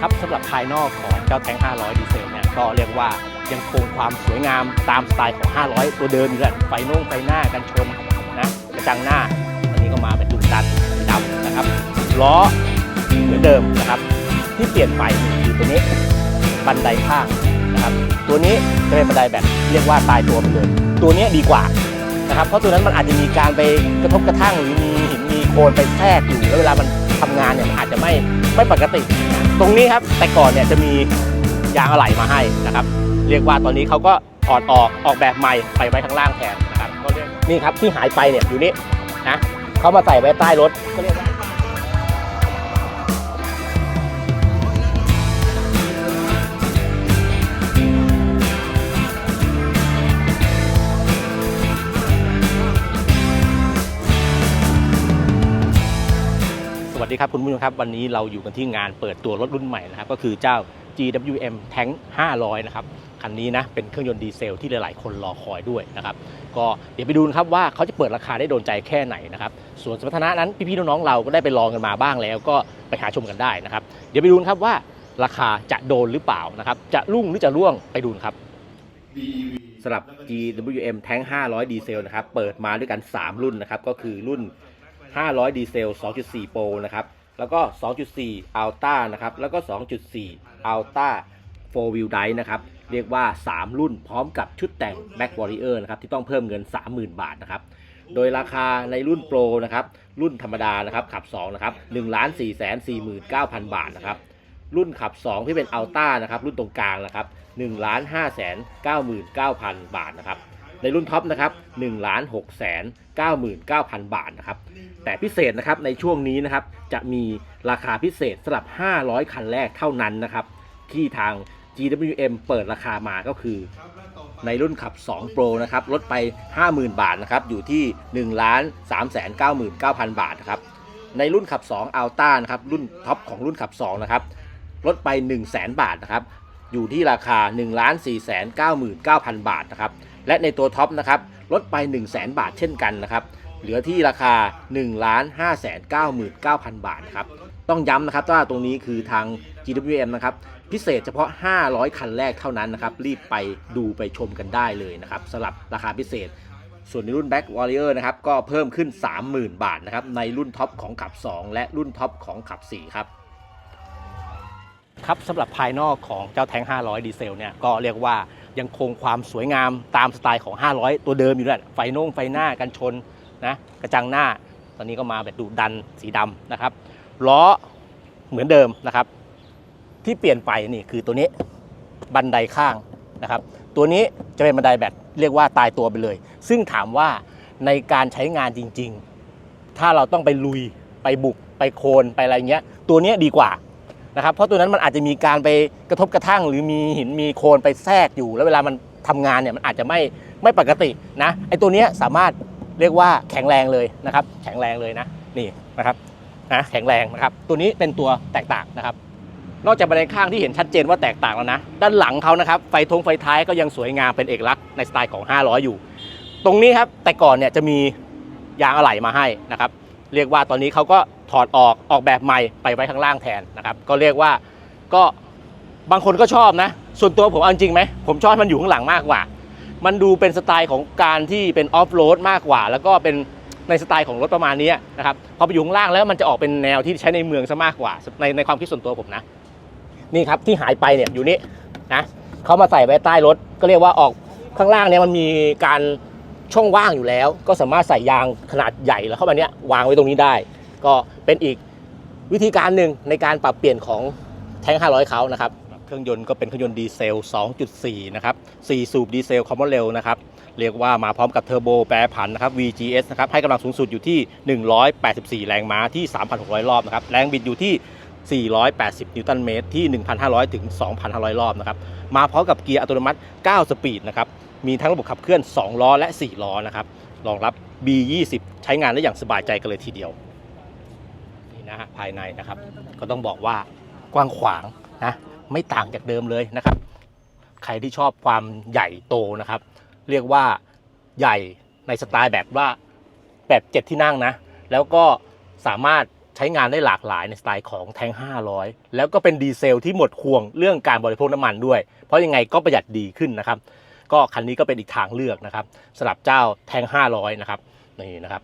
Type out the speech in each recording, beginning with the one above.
ครับสำหรับภายนอกของเจ้าแทง500 ดีเซลเนี่ยก็เรียกว่ายังคงความสวยงามตามสไตล์ของ 500 ตัวเดิมอยู่แหละไฟโน่งไฟหน้ากันชนนะกระจังหน้าอันนี้ก็มาเป็นดุดันดำนะครับล้อเหมือนเดิมนะครับ ที่เปลี่ยนไปคือตัวนี้บันไดข้างนะครับ ตัวนี้จะเป็นบันไดแบบเรียกว่าตายตัวไปเลยตัวนี้ดีกว่านะครับ เพราะตัวนั้นมันอาจจะมีการไปกระทบกระทั่งหรือมีหินมีโคลนไปแทรกอยู่แล้วเวลามัน ทำงานเนี่ยมันอาจจะไม่ไม่ปกติ ตรงนี้ครับแต่ก่อนเนี่ยจะมียางอะไหล่มาให้นะครับ เรียกว่าตอนนี้เขาก็ถอดออกออกแบบใหม่ไปไว้ข้างล่างแทนนะครับก็เรียกนี่ครับที่หายไปเนี่ยอยู่นี่นะเขามาใส่ไว้ใต้รถก็เรียกว่า วัสดีครับคุณผู้ชมครับวันนี้เราอยู่กันที่งานเปิดตัวรถรุ่นใหม่นะครับก็คือเจ้า GWM Tank 500 นะครับคันนี้นะเป็นเครื่องยนต์ดีเซลที่หลาย ๆ คนรอคอยด้วยนะครับก็เดี๋ยวไปดูนะครับว่าเขาจะเปิดราคาได้โดนใจแค่ไหนนะครับส่วนสมรรถนะนั้นพี่ ๆ น้อง ๆ เราก็ได้ไปลองกันมาบ้างแล้วก็ไปหาชมกันได้นะครับเดี๋ยวไปดูนะครับว่าราคาจะโดนหรือเปล่านะครับจะรุ่งหรือจะร่วงไปดูนะครับสำหรับ GWM Tank 500 ดีเซลนะครับเปิดมาด้วยกัน 3 รุ่นนะครับก็คือรุ่น 500 ดีเซล 2.4 Pro นะครับ แล้วก็ 2.4 Ultra นะครับ แล้วก็ 2.4 Ultra 4 Wheel Drive นะครับ เรียกว่า 3 รุ่นพร้อมกับชุดแต่ง Back Warrior นะครับ ที่ต้องเพิ่มเงิน 30,000 บาทนะครับ โดยราคาในรุ่นโปรนะครับ รุ่นธรรมดานะครับ ขับ 2 นะครับ 1 4 4 9 0 0 0 บาทนะครับ รุ่นขับ 2 ที่เป็นอัลต้านะครับ รุ่นตรงกลางนะครับ 1 5 9 9 0 0 0 บาทนะครับ ในรุ่นท็อปนะครับ1 6 9 9 9 0 0บาทนะครับ แต่พิเศษนะครับในช่วงนี้นะครับจะมีราคาพิเศษสำหรับ 500 คันแรกเท่านั้นนะครับ ที่ทาง GWM เปิดราคามาก็คือ ในรุ่นขับ 2 Pro นะครับลดไป 50,000 บาทนะครับอยู่ที่ 1 3 9 9 0 0 0 บาทนะครับในรุ่นขับ2 Ultra นะครับรุ่นท็อปของรุ่นขับ2นะครับลดไป 1 0 0 0 0 0 บาทนะครับอยู่ที่ราคา 1 4 9 9 9 0 0 บาทนะครับ และในตัวท็อปนะครับลดไป 1 0 0 0 0 0บาทเช่นกันนะครับเหลือที่ราคา 1 5 9 9 0 0 บาทนะครับต้องย้ำนะครับว่าตรงนี้คือทาง GWM นะครับพิเศษเฉพาะ 500 คันแรกเท่านั้นนะครับรีบไปดูไปชมกันได้เลยนะครับสำหรับราคาพิเศษ ส่วนในรุ่น Back Warrior นะครับก็เพิ่มขึ้น 30,000 บาทนะครับในรุ่นท็อปของขับ 2 และรุ่นท็อปของขับ 4 ครับครับสำหรับภายนอกของเจ้าแทง500 ดีเซลเนี่ยก็เรียกว่า ยังคงความสวยงามตามสไตล์ของ 500 ตัวเดิมอยู่แหละไฟโน่งไฟหน้ากันชนนะกระจังหน้า ตอนนี้ก็มาแบบดุดันสีดำนะครับล้อเหมือนเดิมนะครับ ที่เปลี่ยนไปนี่คือตัวนี้บันไดข้างนะครับ ตัวนี้จะเป็นบันไดแบบเรียกว่าตายตัวไปเลย ซึ่งถามว่าในการใช้งานจริง ๆ ถ้าเราต้องไปลุยไปบุกไปโคลนไปอะไรเงี้ย ตัวนี้ดีกว่า นะครับเพราะตัวนั้นมันอาจจะมีการไปกระทบกระทั่ง หรือมีหินมีโคลนไปแทรกอยู่ แล้วเวลามันทำงานเนี่ยมันอาจจะไม่ไม่ปกตินะไอตัวเนี้ยสามารถเรียกว่าแข็งแรงเลยนะครับ แข็งแรงเลยนะนี่นะครับนะแข็งแรงนะครับ ตัวนี้เป็นตัวแตกต่างนะครับ นอกจากบันไดข้างที่เห็นชัดเจนว่าแตกต่างแล้วนะ ด้านหลังเขานะครับไฟทงไฟท้ายก็ยังสวยงามเป็นเอกลักษณ์ในสไตล์ของ 500 อยู่ ตรงนี้ครับแต่ก่อนเนี่ยจะมียางอะไหล่มาให้นะครับ เรียกว่าตอนนี้เขาก็ ถอดออกออกแบบใหม่ไปไว้ข้างล่างแทนนะครับ ก็เรียกว่าก็บางคนก็ชอบนะ ส่วนตัวผมเอาจริงไหมผมชอบมันอยู่ข้างหลังมากกว่า มันดูเป็นสไตล์ของการที่เป็นออฟโรดมากกว่า แล้วก็เป็นในสไตล์ของรถประมาณนี้นะครับพอไปอยู่ข้างล่างแล้วมันจะออกเป็นแนวที่ใช้ในเมืองซะมากกว่า ในในความคิดส่วนตัวผมนะ นี่ครับที่หายไปเนี่ยอยู่นี่นะเขามาใส่ไว้ใต้รถก็เรียกว่าออกข้างล่างเนี่ยมันมีการช่องว่างอยู่แล้ว ก็สามารถใส่ยางขนาดใหญ่แล้วเข้ามาเนี้ยวางไว้ตรงนี้ได้ ก็เป็นอีกวิธีการหนึ่งในการปรับเปลี่ยนของแทง500 เขานะครับ เครื่องยนต์ก็เป็นเครื่องยนต์ดีเซล 2.4 นะครับ 4 สูบดีเซลคอมมอนเร็วนะครับ เรียกว่ามาพร้อมกับเทอร์โบแปรผันนะครับ VGS นะครับ ให้กำลังสูงสุดอยู่ที่ 184 แรงม้าที่ 3,600 รอบนะครับ แรงบิดอยู่ที่ 480 นิวตันเมตรที่ 1,500 ถึง 2,500 รอบนะครับ มาพร้อมกับเกียร์อัตโนมัติ 9 สปีดนะครับ มีทั้งระบบขับเคลื่อน 2 ล้อและ 4 ล้อนะครับ รองรับ B20 ใช้งานได้อย่างสบายใจกันเลยทีเดียว นะฮะภายในนะครับ ก็ต้องบอกว่ากว้างขวางนะไม่ต่างจากเดิมเลยนะครับ ใครที่ชอบความใหญ่โตนะครับ เรียกว่าใหญ่ในสไตล์แบบว่าแบบเจ็ดที่นั่งนะ แล้วก็สามารถใช้งานได้หลากหลายในสไตล์ของแทง 500 แล้วก็เป็นดีเซลที่หมดห่วงเรื่องการบริโภคน้ำมันด้วย เพราะยังไงก็ประหยัดดีขึ้นนะครับ ก็คันนี้ก็เป็นอีกทางเลือกนะครับสำหรับเจ้าแทง 500 นะครับนี่นะครับ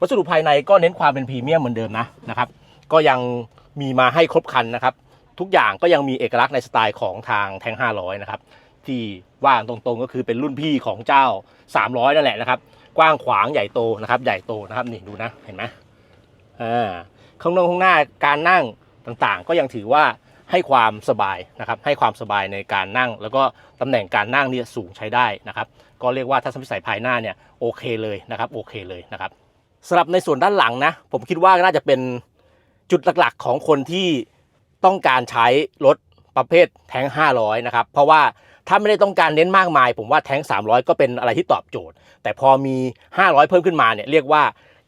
วัสดุภายในก็เน้นความเป็นพรีเมียมเหมือนเดิมนะนะครับ ก็ยังมีมาให้ครบครันนะครับ ทุกอย่างก็ยังมีเอกลักษณ์ในสไตล์ของทางแทง 500 นะครับ ที่ว่างตรงๆก็คือเป็นรุ่นพี่ของเจ้า 300 นั่นแหละนะครับ กว้างขวางใหญ่โตนะครับ ใหญ่โตนะครับนี่ดูนะเห็นไหมอ่าข้างนอกข้างหน้าการนั่งต่างๆ ก็ยังถือว่าให้ความสบายนะครับ ให้ความสบายในการนั่ง แล้วก็ตำแหน่งการนั่งเนี่ยสูงใช้ได้นะครับ ก็เรียกว่าถ้าสมมติใส่ภายหน้าเนี่ยโอเคเลยนะครับโอเคเลยนะครับ สำหรับในส่วนด้านหลังนะ ผมคิดว่าน่าจะเป็นจุดหลักๆของคนที่ต้องการใช้รถประเภทแทง500 นะครับ เพราะว่าถ้าไม่ได้ต้องการเน้นมากมาย ผมว่าแทง300 ก็เป็นอะไรที่ตอบโจทย์ แต่พอมี 500 เพิ่มขึ้นมาเนี่ยเรียกว่า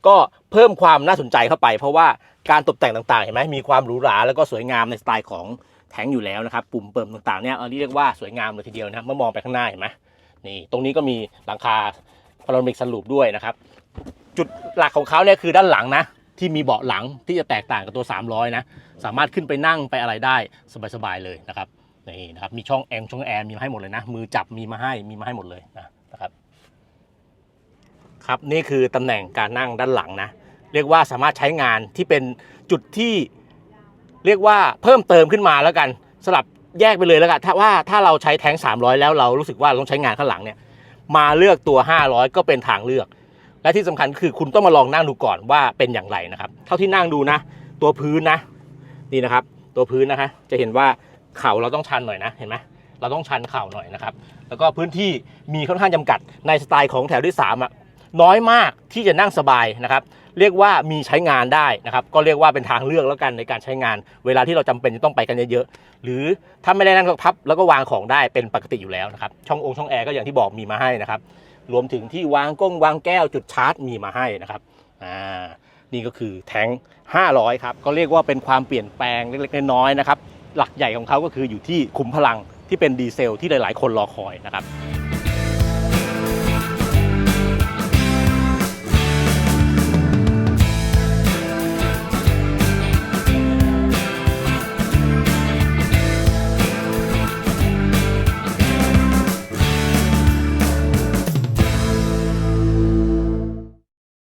ก็เพิ่มความน่าสนใจเข้าไป เพราะว่าการตกแต่งต่างๆเห็นไหมมีความหรูหราแล้วก็สวยงามในสไตล์ของแทงอยู่แล้วนะครับปุ่มเปิมต่างๆเนี่ยเรียกว่าสวยงามเลยทีเดียวนะครับเมื่อมองไปข้างหน้าเห็นไหมนี่ตรงนี้ก็มีหลังคาพารามิกสลูปด้วยนะครับ จุดหลักของเขาเนี่ยคือด้านหลังนะ ที่มีเบาะหลังที่จะแตกต่างกับตัว 300 นะ สามารถขึ้นไปนั่งไปอะไรได้สบายๆเลยนะครับนี่นะครับมีช่องแอร์ช่องแอร์มีมาให้หมดเลยนะ มือจับมีมาให้มีมาให้หมดเลยนะนะครับ ครับนี่คือตำแหน่งการนั่งด้านหลังนะ เรียกว่าสามารถใช้งานที่เป็นจุดที่เรียกว่าเพิ่มเติมขึ้นมาแล้วกันสลับแยกไปเลยแล้วกันถ้าว่าถ้าเราใช้แท้ง300 แล้วเรารู้สึกว่าเราต้องใช้งานข้างหลังเนี่ยมาเลือกตัว 500 ก็เป็นทางเลือก และที่สำคัญคือคุณต้องมาลองนั่งดูก่อนว่าเป็นอย่างไรนะครับ เท่าที่นั่งดูนะ ตัวพื้นนะ นี่นะครับ ตัวพื้นนะคะ จะเห็นว่าเข่าเราต้องชันหน่อยนะเห็นไหมเราต้องชันเข่าหน่อยนะครับ แล้วก็พื้นที่มีค่อนข้างจำกัดในสไตล์ของแถวที่3อะน้อยมากที่จะนั่งสบายนะครับ เรียกว่ามีใช้งานได้นะครับ ก็เรียกว่าเป็นทางเลือกแล้วกันในการใช้งาน เวลาที่เราจำเป็นจะต้องไปกันเยอะๆหรือถ้าไม่ได้นั่งพับแล้วก็วางของได้เป็นปกติอยู่แล้วนะครับ ช่ององค์ช่องแอร์ก็อย่างที่บอกมีมาให้นะครับ รวมถึงที่วางก้งวางแก้วจุดชาร์จมีมาให้นะครับอ่านี่ก็คือแทง500ครับก็เรียกว่าเป็นความเปลี่ยนแปลงเล็กๆน้อยๆนะครับหลักใหญ่ของเขาก็คืออยู่ที่ขุมพลังที่เป็นดีเซลที่หลายๆ คนรอคอยนะครับ